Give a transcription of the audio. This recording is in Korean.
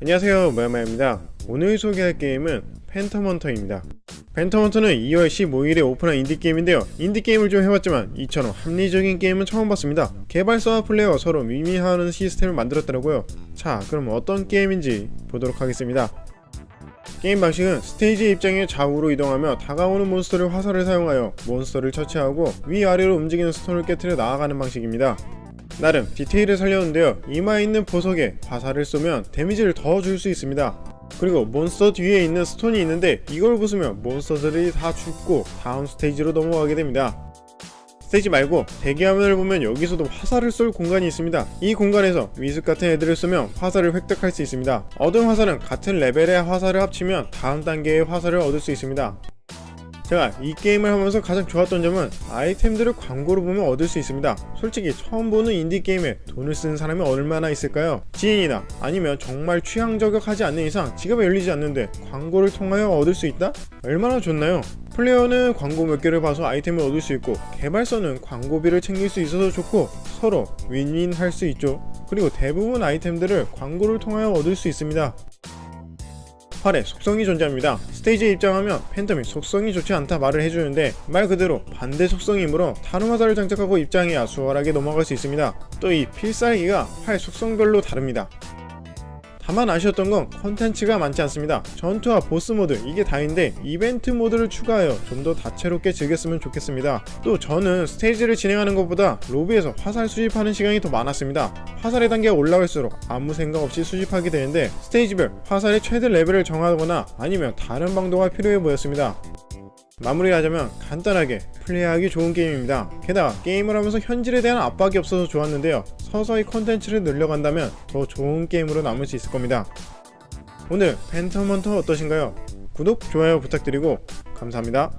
안녕하세요 마야마야입니다. 오늘 소개할 게임은 팬텀헌터입니다. 팬텀헌터는 2월 15일에 오픈한 인디게임인데요. 인디게임을 좀 해봤지만 이처럼 합리적인 게임은 처음 봤습니다. 개발사와 플레이어 서로 미미하는 시스템을 만들었더라고요. 자 그럼 어떤 게임인지 보도록 하겠습니다. 게임 방식은 스테이지 입장에 좌우로 이동하며 다가오는 몬스터를 화살을 사용하여 몬스터를 처치하고 위아래로 움직이는 스톤을 깨트려 나아가는 방식입니다 나름 디테일을 살렸는데요. 이마에 있는 보석에 화살을 쏘면 데미지를 더 줄 수 있습니다. 그리고 몬스터 뒤에 있는 스톤이 있는데 이걸 부수면 몬스터들이 다 죽고 다음 스테이지로 넘어가게 됩니다. 스테이지 말고 대기화면을 보면 여기서도 화살을 쏠 공간이 있습니다. 이 공간에서 위습 같은 애들을 쏘면 화살을 획득할 수 있습니다. 얻은 화살은 같은 레벨의 화살을 합치면 다음 단계의 화살을 얻을 수 있습니다. 제가 이 게임을 하면서 가장 좋았던 점은 아이템들을 광고로 보면 얻을 수 있습니다. 솔직히 처음 보는 인디게임에 돈을 쓰는 사람이 얼마나 있을까요? 지인이나 아니면 정말 취향 저격하지 않는 이상 지갑에 열리지 않는데 광고를 통하여 얻을 수 있다? 얼마나 좋나요? 플레이어는 광고 몇 개를 봐서 아이템을 얻을 수 있고 개발사는 광고비를 챙길 수 있어서 좋고 서로 윈윈 할 수 있죠. 그리고 대부분 아이템들을 광고를 통하여 얻을 수 있습니다. 활에 속성이 존재합니다. 스테이지에 입장하면 팬텀이 속성이 좋지 않다 말을 해주는데 말 그대로 반대 속성이므로 화살을 장착하고 입장해야 수월하게 넘어갈 수 있습니다. 또 이 필살기가 활 속성별로 다릅니다. 다만 아쉬웠던 건 컨텐츠가 많지 않습니다. 전투와 보스 모드 이게 다인데 이벤트 모드를 추가하여 좀 더 다채롭게 즐겼으면 좋겠습니다. 또 저는 스테이지를 진행하는 것보다 로비에서 화살 수집하는 시간이 더 많았습니다. 화살의 단계가 올라갈수록 아무 생각 없이 수집하게 되는데 스테이지별 화살의 최대 레벨을 정하거나 아니면 다른 방도가 필요해 보였습니다. 마무리하자면 간단하게 플레이하기 좋은 게임입니다. 게다가 게임을 하면서 현질에 대한 압박이 없어서 좋았는데요. 서서히 컨텐츠를 늘려간다면 더 좋은 게임으로 남을 수 있을 겁니다. 오늘 팬텀헌터 어떠신가요? 구독, 좋아요 부탁드리고 감사합니다.